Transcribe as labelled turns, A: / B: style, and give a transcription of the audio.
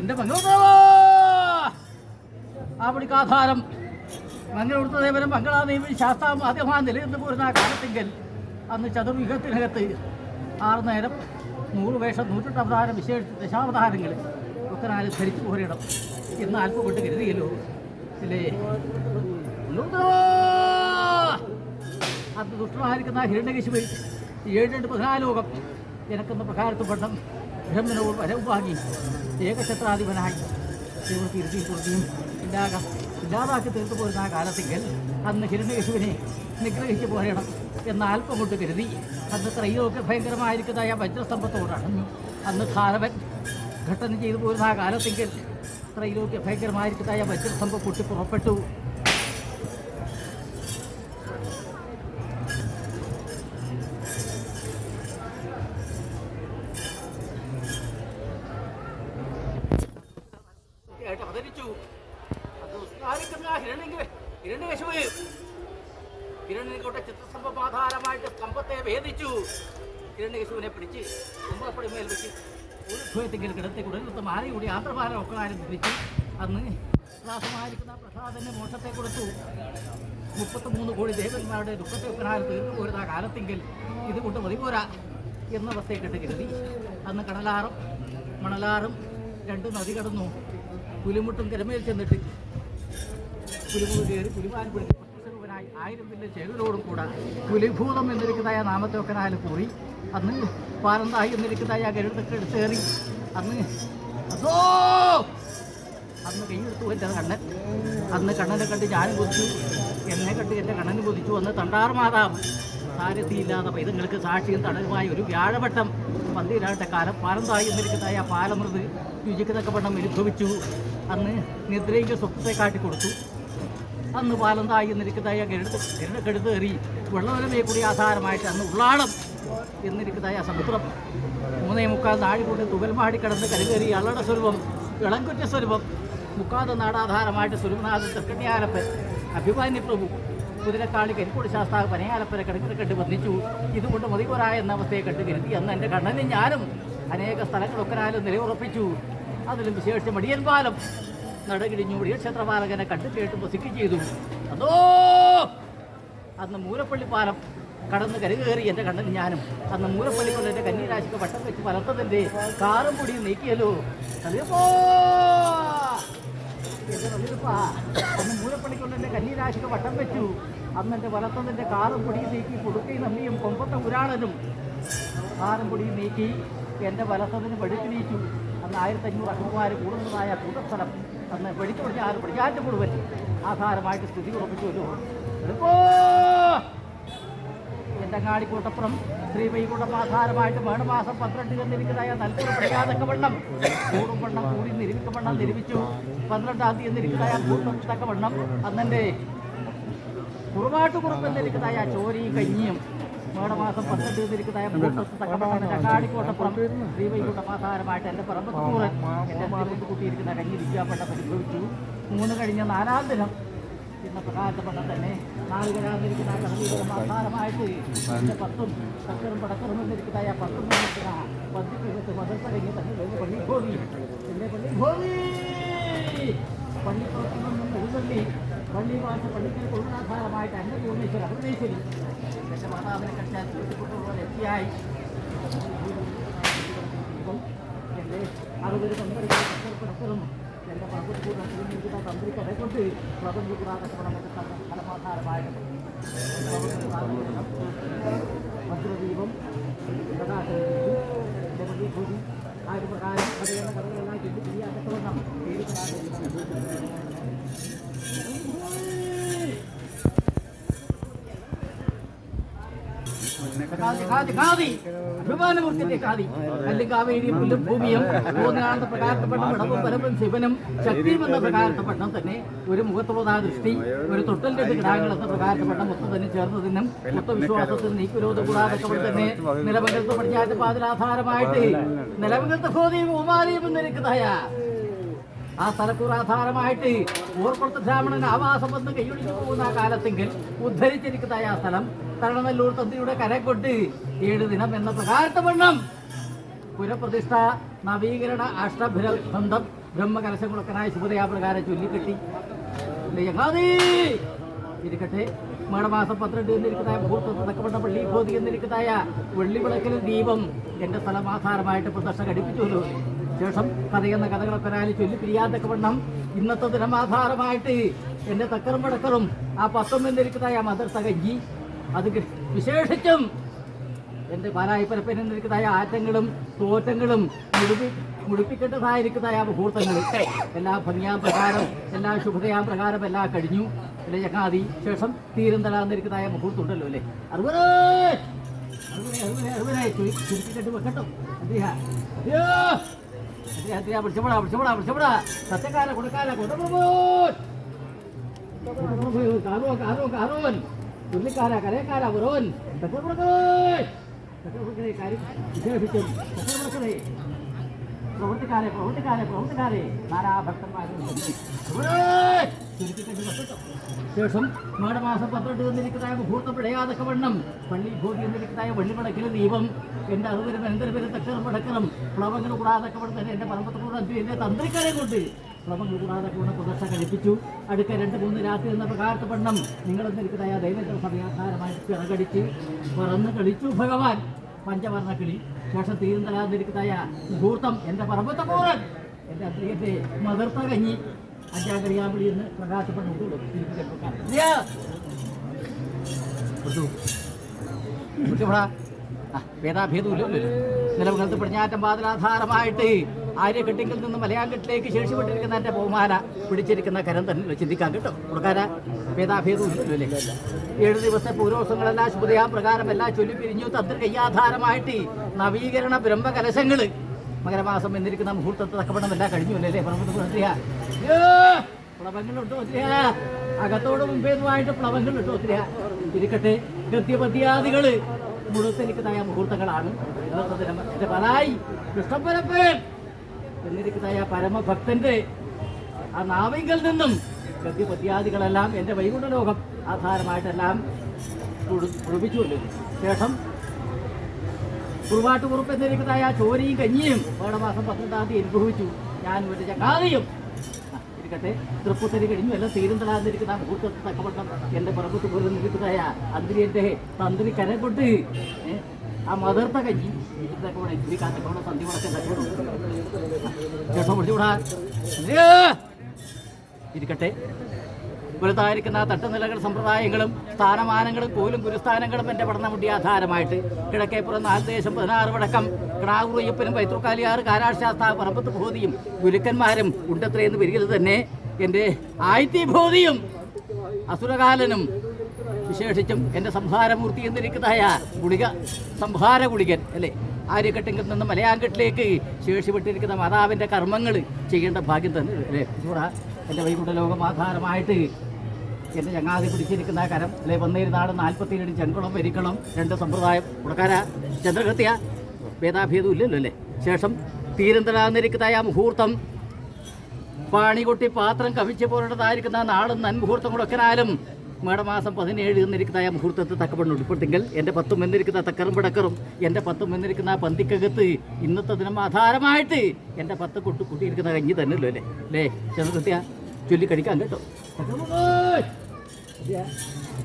A: എന്റെ മംഗളദേവാ ആ പിടിക്കാധാരം മംഗളൂർത്ത മംഗളാ മംഗളാദേവി ശാസ്താ ആദ്യമാ നിലനിന്ന് പോരുന്ന ആ കാലത്തെങ്കിൽ അന്ന് ചതുർവിഹത്തിനകത്ത് ആറ് നേരം നൂറ് വേഷം നൂറ്റെട്ട് അവതാരം വിശേഷ ദശാവതാരങ്ങൾ ഒക്കെ നാല് ധരിച്ചു പോരണം ഇന്ന് അല്പം കൊണ്ട് കരുതിയല്ലോ. ഇല്ലേ! അത് ദുഷ്ടമായിരിക്കുന്ന ഹിരണ്യകശിപി ഏഴെട്ട് പതിനാലോകം എനക്കെന്ന പ്രകാരത്ത് പെണ്ണം വാങ്ങി ഏകഛത്രാധിപനായി ദൈവത്തെ ഇരുത്തിയും കൊടുത്തിയും ഇല്ലാക ഇല്ലാതാക്കി തീർത്തു പോരുന്ന ആ കാലത്തെങ്കിൽ അന്ന് ഹിരണ്യേശുവിനെ നിഗ്രഹിച്ചു പോരണം എന്ന് അല്പം കൊണ്ട് കരുതി അന്ന് ത്രൈലോക്യ ഭയങ്കരമായിരിക്കുന്നതായ വജ്രസ്തംഭത്തോടാണ് അന്ന് ഖാരവൻ ഘട്ടന ചെയ്തു പോരുന്ന ആ കാലത്തെങ്കിൽ ത്രൈലോക്യ ഭയങ്കരമായിരിക്കുന്നതായ വജ്രസ്തംഭം പൊട്ടി പുറപ്പെട്ടു അവതരിച്ചു അത് ഉസ്താദിക്കുന്ന ഹിരണ്യ ഹിരണ്യകശുവ് ഹിരണ്യക്കോട്ടെ ചിത്രസ്തംഭമാധാരമായിട്ട് സ്തംഭത്തെ ഭേദിച്ചു. ഹിരണ്യകശുവിനെ പിടിച്ച് കുമ്പളപ്പടിമേൽ വെച്ച് ഉത്ഭവത്തെങ്കിൽ കിടത്തി കുടലത്ത് മാറി കൂടി ആന്ത്രഭാരം ഒക്കെ ആരും അന്ന് പ്രസാദമായിരിക്കുന്ന പ്രസാദന്റെ മോക്ഷത്തെ കൊടുത്തു. മുപ്പത്തിമൂന്ന് കോടി ദേവന്മാരുടെ ദുഃഖത്തെ ഒക്കനാലും തീർന്നു പോരുന്ന കാലത്തെങ്കിൽ കാലത്തെങ്കിൽ ഇതുകൊണ്ട് മതി പോരാ എന്നവസ്ഥയെ കെട്ട് കരുതി അന്ന് കടലാറും മണലാറും രണ്ട് നദി കടന്നു. പുലിമുട്ടും കരമയിൽ ചെന്നിട്ട് പുലിമുട്ട് കയറി പുലിമാൻ പിടിച്ച് പത്മസ്വരൂപനായി ആയിരം പിന്നെ ചെവിലോടും കൂടെ പുലിഭൂതം എന്നിരിക്കുന്നതായ നാമത്തെ ഒക്കനാല് കൂറി. അന്ന് പാലന്തായി എന്നിരിക്കുന്നതായ ഗരുഡൊക്കെ എടുത്തേറി അന്ന് അതോ! അന്ന് കൈയെടുത്തു എന്റെ കണ്ണൻ. അന്ന് കണ്ണനെ കണ്ട് ഞാനും കൊതിച്ചു. എന്നെ കണ്ട് എന്റെ കണ്ണന് കൊതിച്ചു. അന്ന് തണ്ടാർ മാതാവ് സാരഥിയില്ലാത്ത പൈതങ്ങൾക്ക് സാക്ഷിയും തടലുമായ ഒരു വ്യാഴവട്ടം പന്തിരാട്ട കാലം പാലന്തായി എന്നിരിക്കുന്നതായ ആ പാലമൃത് രുചിക്കുന്നൊക്കെ വണ്ണം അനുഭവിച്ചു. അന്ന് നിദ്രയ്ക്ക് സ്വപ്നത്തെ കാട്ടി കൊടുത്തു. അന്ന് പാലം പാലന്തായി നിരക്കതായി ഗരുഡ് ഗരുഡക്കെടുത്ത് എറി വെള്ളവരമേ കൂടി ആധാരമായിട്ട് അന്ന് ഉള്ളാടം എന്നിരിക്കുന്നതായ സമുദ്രം. മൂന്നേ മുക്കാൽ നാഴി കൊണ്ട് തുകൽമാടി കടന്ന് കരുകേറി അള്ളട സ്വരൂപം ഇളങ്കുറ്റ സ്വരൂപം മുക്കാത നാടാധാരമായിട്ട് സ്വരൂപനാഥ തൃക്കണ്ണിയാലപ്പൻ അഭിമാന്യ പ്രഭു കുതിരക്കാളി കരിക്കോട് ശാസ്താവ് പനയാലപ്പനെ കിടക്കിൽ കെട്ട് വന്നിച്ചു ഇതുകൊണ്ട് മതിപോരായ എന്ന അവസ്ഥയെ കണ്ട് കരുതി അന്ന് എന്റെ കണ്ണനും ഞാനും അനേക സ്ഥലങ്ങളൊക്കെ നിലയുറപ്പിച്ചു. അതിലും വിശേഷിച്ച് മടിയൻ പാലം. നടകിടിഞ്ഞു ക്ഷേത്രപാലകനെ കണ്ടു കേട്ട് പൊസിക്ക് ചെയ്തു. അതോ അന്ന് മൂലപ്പള്ളി പാലം കടന്ന് കരുകേറി എന്റെ കണ്ണൻ ഞാനും. അന്ന് മൂലപ്പള്ളി കൊണ്ട് എന്റെ കന്യരാശിക്ക് വട്ടം വെച്ച് പലർത്തതിന്റെ കാറും പൊടിയും നീക്കിയല്ലോ. അന്ന് മൂലപ്പള്ളി കൊണ്ട് എന്റെ കന്യരാശിക്ക് വട്ടം വെച്ചു. അന്ന് എന്റെ വലത്തതിന്റെ കാറും പൊടിയും നീക്കി കൊടുക്കയും നമ്മിയും കൊമ്പത്തെ പുരാണനും കാറും പൊടിയും നീക്കി എന്റെ വലത്തതിന് വെടിച്ചിനീച്ചു അന്ന് ആയിരത്തി അഞ്ഞൂറ് അഹമ്മമാർ കൂടുതലായ കൂട്ടസ്ഥലം അന്ന് വെടിച്ചു പിടിച്ച ആറ് പിടിച്ചാറ്റ് മുഴുവൻ ആധാരമായിട്ട് സ്ഥിതി ഉറപ്പിച്ചുവല്ലോ എടുപ്പോ എന്റെ അങ്ങാടിക്കൂട്ടപ്പുറം ശ്രീ വൈകുണ്ഠം ആധാരമായിട്ട് മേടമാസം പന്ത്രണ്ട് എന്നിരിക്കുന്നതായ നൽകുന്ന പ്രയാതൊക്കെ വണ്ണം. കൂടും വണ്ണം കൂടി നിരുവിക്ക വണ്ണം നിരുവിച്ചു പന്ത്രണ്ടാം തീയതി എന്നിരിക്കുന്നതായ കൂട്ടം തക്ക വണ്ണം അന്നെന്റെ കുറുമാട്ട് കുറുപ്പ് എന്നിരിക്കുന്നതായ ചോരി കഞ്ഞിയും മേടമാസം കൂട്ടത്ത് തക്കവണ്ണം ചക്കാടിക്കോട്ടപ്പുറം ശ്രീ വൈകുണ്ഠം ആധാരമായിട്ട് എന്റെ പറമ്പത്തൂറൻ എന്റെ തിരുവനന്തപുരത്ത് കൂട്ടിയിരിക്കുന്ന കഞ്ഞി അനുഭവിച്ചു മൂന്ന് കഴിഞ്ഞ നാലാം ദിനം. ഇന്ന പ്രകാശപ്പെട്ട തന്നെ. നാളുകളാന്നിരിക്കുന്ന കടലീപരം ആധാരമായിട്ട് എന്റെ പത്തും ചക്കറും പടക്കറും എന്നിരിക്കുന്നതായ പത്തും എന്നിരിക്കുന്ന പതിപ്പികത്ത് മതത്തരങ്ങി തന്നെ കഴിഞ്ഞ പള്ളി ഭോവി എന്റെ പള്ളി എഴുന്നള്ളി പള്ളി വാഴ്ച പള്ളിക്കൽ കൊള്ളാധാരമായിട്ട് അന്ന ഭുവനേശ്വരി അരുണേശ്വരി എന്റെ മാതാവിനെ കണ്ടാൽ പോലെ എത്തിയായി. എന്റെ അറുപത് പടക്കറും എന്റെ പകുതിക്കുന്ന തന്ത്രി കടക്കൊണ്ട് പ്രബന്ധി കൂടാതെ ഫലമാധാരമായിട്ട് ഭദ്രദീപം പ്രകാശം എന്റെ പ്രതീഭൂതി ആ ഒരു പ്രകാരം കഥകളെല്ലാം ചൊല്ലി പിരിയാത്തവണ്ണം കാതി അഭിമാനമൂർത്തിന്റെ കാതി കല്ലും കാവേരി പുല്ലും ഭൂമിയും മൂന്നാമത്തെ പ്രകാരപ്പെട്ട പരവും ശിവനും ശക്തിയും എന്ന പ്രകാരപ്പെട്ട തന്നെ ഒരു മുഖത്തുള്ളതാ ദൃഷ്ടി ഒരു തൊട്ടൽ രണ്ട് കിടാങ്ങൾ എന്ന പ്രകാരപ്പെട്ട മൊത്തം തന്നെ ചേർന്നതിനും മൊത്ത വിശ്വാസത്തിന് നീക്കുരോധം കൂടാതെ തന്നെ നിലവകത്ത് പടിഞ്ഞാറ്റ് പാതിരാധാരമായിട്ട് നിലവകത്ത് ഭൂതിയും ഉമാരിയും എന്നിരിക്കുന്നതായ ആ സ്ഥലക്കൂർ ആധാരമായിട്ട് ഓർപ്പുറത്ത് ബ്രാഹ്മണൻ ആവാസം വന്ന് കൈയൊഴിഞ്ഞു പോകുന്ന ആ കാലത്തെങ്കിൽ ഉദ്ധരിച്ചിരിക്കുന്ന ആ സ്ഥലം തരണനല്ലൂർ തന്ത്രിയുടെ കരക്കൊട്ട് ഏഴ് ദിനം എന്ന പ്രകാരത്തെ വണ്ണം. പുരപ്രതിഷ്ഠ നവീകരണ അഷ്ടഭിര ബന്ധം ബ്രഹ്മകലശങ്ങളൊക്കെ ശുഭതയാപ്രകാരം ചൊല്ലിക്കെട്ടി. ഇരിക്കട്ടെ. മേടമാസം പന്ത്രണ്ട് എന്നിരിക്കുന്നതായ മുഹൂർത്തത്തിൽ തക്കപ്പെട്ട പള്ളി ഭോതി എന്നിരിക്കുന്നതായ വെള്ളിവിളക്കിൽ ദീപം എന്റെ സ്ഥലമാധാരമായിട്ട് പ്രദർശനം ഘടിപ്പിച്ചുവല്ലോ ശേഷം കഥയെന്ന കഥകളൊക്കെ ഒരാളി ചൊല്ലി പിരിയാതൊക്കെ വണ്ണം. ഇന്നത്തെ ദിനമാധാരമായിട്ട് എന്റെ തക്കറും പടക്കറും ആ പത്തും എന്നിരിക്കുന്നതായ മദർസ കഞ്ചി അത് വിശേഷിച്ചും എന്റെ പാലായിപ്പരപ്പനിരിക്കുന്നതായ ആറ്റങ്ങളും തോറ്റങ്ങളും മുടിപ്പി മുടിപ്പിക്കേണ്ടതായിരിക്കുന്നതായ മുഹൂർത്തങ്ങൾ. എല്ലാ ഭംഗിയാ പ്രകാരം എല്ലാ ശുഭതയാ പ്രകാരം എല്ലാം കഴിഞ്ഞു. അല്ലെ ചങ്ങാതി? ശേഷം തീരം തരാന്നിരിക്കുന്നതായ മുഹൂർത്തം ഉണ്ടല്ലോ അല്ലേ? അറുപത്! അറുപത് അറുപത് അറുപത് ചുരുക്കിക്കെട്ട് വെക്കട്ടോ. അദ്ദേഹം సత్యకాల గుడకాల గుడప్రభు కారు కారు కారున్ తుల్లి కార కరే కార వరున్ సత్యప్రకారే కారి ప్రవృత్తి కార్య ప్రవృత్తి కార్య ప్రవృత్తి కార్య నారా భక్తం ശേഷം മാടമാസം പന്ത്രണ്ട് എന്നിരിക്കുന്നതായ മുഹൂർത്തം പിഴയാതൊക്കെ വണ്ണം. പള്ളി ഭൂതി എന്നിരിക്കുന്നതായ വെള്ളിമടക്കിലെ ദീപം. എന്റെ അതുവരും എന്തൊരു പേര് തക്കറും പടക്കറും പ്ലവങ്ങൾ കൂടാതൊക്കെ വണ്ണം തന്നെ എന്റെ പറമ്പത്തോട് എന്റെ തന്ത്രിക്കാരെ കൊണ്ട്. പ്ലവങ്ങൾ കൂടാതൊക്കെ വണ്ണം പ്രദർശന കഴിപ്പിച്ചു. അടുക്ക രണ്ട് മൂന്ന് രാത്രി എന്ന പ്രകാരത്ത് വണ്ണം നിങ്ങളെന്നിരിക്കുന്നതായ ദൈവത്തെ സമയാധാരമായിട്ട് പിറകടിച്ച് പറന്ന് കളിച്ചു ഭഗവാൻ. പഞ്ചവർണ കിളി. ശേഷം തീരുന്നതാതിരിക്കുന്നതായ മുഹൂർത്തം എന്റെ പറമ്പത്തെ പോറൻ എന്റെ അദ്ദേഹത്തെ മതിർത്ത കഞ്ഞി കരിയാമ്പിളി എന്ന് പ്രകാശപ്പെട്ടു ഭേദാഭേദമില്ലല്ലോ നിലവുകൾക്ക് പടിഞ്ഞാറ്റം പാതിരാധാരമായിട്ട് ആര്യക്കെട്ടിങ്കിൽ നിന്ന് മലയാങ്കട്ടിലേക്ക് ശേഷിപ്പെട്ടിരിക്കുന്ന എന്റെ ബഹുമാന പിടിച്ചിരിക്കുന്ന കരം തന്നെ ചിന്തിക്കാൻ കേട്ടോ. കൊടുക്കാനാ അല്ലേ ഏഴ് ദിവസത്തെ പൂരോസങ്ങളെല്ലാം ശുഭതയാ പ്രകാരം എല്ലാം തന്ത്രി കയ്യാധാരമായിട്ട് നവീകരണ ബ്രഹ്മകലശങ്ങൾ മകരമാസം എന്നിരിക്കുന്ന മുഹൂർത്തത്തെ തക്കപ്പെടം എല്ലാം കഴിഞ്ഞു അല്ലേ പ്ലവങ്ങളുണ്ടോ ഒത്തിരി അകത്തോട് മുമ്പേതുമായിട്ട് പ്ലവങ്ങളുണ്ടോ ഒത്തിരി ഇരിക്കട്ടെ. ഗദ്യപദ്യാദികൾ മുഴുവനിക്കുന്നതായ മുഹൂർത്തങ്ങളാണ്. എന്റെ പലായി കൃഷ്ണപരപ്പൻ എന്നിരിക്കുന്നതായ പരമഭക്തന്റെ ആ നാവിങ്കൽ നിന്നും ഗദ്യപദ്യാദികളെല്ലാം എന്റെ വൈകുണ്ഠലോകം ആധാരമായിട്ടെല്ലാം ശേഷം കുറുവാട്ട് കുറുപ്പ് എന്നിരിക്കുന്നതായ ചോരയും കഞ്ഞിയും മേടമാസം പന്ത്രണ്ടാം തീയതി അനുഭവിച്ചു. ഞാൻ ഒരു ചക്കാതിയും ഇരിക്കട്ടെ. തൃപ്പൂത്തരി കഴിഞ്ഞു. എല്ലാം തീരുന്നതാന്നിരിക്കുന്ന മുഹൂർത്തത്തിൽ തക്കവണ്ണം എന്റെ പറമ്പത്ത് പോലും നിൽക്കുന്നതായ അന്തിരിയന്റെ തന്ത്രി കരം ആ മതിർത്ത കഞ്ഞി തക്കവണ ഇത്തിരി കാത്തൊക്കെ സന്ധി മുടക്കം പിടിച്ചുകൂടാ ഇരിക്കട്ടെ. വലുതായിരിക്കുന്ന തട്ടുനിലകൾ സമ്പ്രദായങ്ങളും സ്ഥാനമാനങ്ങളും പോലും ഗുരുസ്ഥാനങ്ങളും എന്റെ പഠനമുട്ടി ആധാരമായിട്ട്. കിഴക്കേപ്പുറം നാല് ദേശം പതിനാറ് വടക്കം കിടാവുറയ്യപ്പനും പൈത്രക്കാലിയാറ് കാരാശാസ്ത പറമ്പത്ത് ഭൂതിയും ഗുരുക്കന്മാരും ഉണ്ടത്രയെന്ന് വരികത് തന്നെ എന്റെ ആയിത്തി ഭൂതിയും അസുരകാലനും വിശേഷിച്ചും എന്റെ സംഹാരമൂർത്തി എന്നിരിക്കുന്നതായ ഗുളിക സംഹാര ഗുളികൻ അല്ലേ? ആര്യക്കെട്ടിങ്കിൽ നിന്ന് മലയാങ്കട്ടിലേക്ക് ശേഷിപ്പെട്ടിരിക്കുന്ന മാതാവിന്റെ കർമ്മങ്ങൾ ചെയ്യേണ്ട ഭാഗ്യം തന്നെ അല്ലേ? എന്റെ വൈകുണ്ഠ ലോകം ആധാരമായിട്ട് എന്റെ ചങ്ങാതി പിടിച്ചിരിക്കുന്ന കരം അല്ലെ വന്നേരുന്നാട് നാൽപ്പത്തിയേഴ് ചെങ്കുളം വരിക്കണം രണ്ട് സമ്പ്രദായം ഉടക്കാര ചന്ദ്രകൃത്യ ഭേദാഭേദം ഇല്ലല്ലോ അല്ലേ? ശേഷം തീരന്തലാന്നിരിക്കുന്നതായ മുഹൂർത്തം പാണികൊട്ടി പാത്രം കവിച്ച് പോരേണ്ടതായിരിക്കുന്ന നാളും മേട മേടമാസം പതിനേഴ് എന്നിരിക്കുന്നതായ മുഹൂർത്തത്തിൽ തക്കപ്പെടുന്നു ഇപ്പോഴത്തെങ്കിൽ എന്റെ പത്തും എന്നിരിക്കുന്ന തക്കറും പിടക്കറും എന്റെ പത്തും എന്നിരിക്കുന്ന പന്തിക്കകത്ത് ഇന്നത്തെ ദിനം ആധാരമായിട്ട് എന്റെ പത്ത് കൊട്ടു കൂട്ടിയിരിക്കുന്ന കഞ്ഞി തന്നെയല്ലോ? അല്ലേ? അല്ലേ ചെറുകൃത്യ ചൊല്ലി കഴിക്കാൻ കേട്ടോ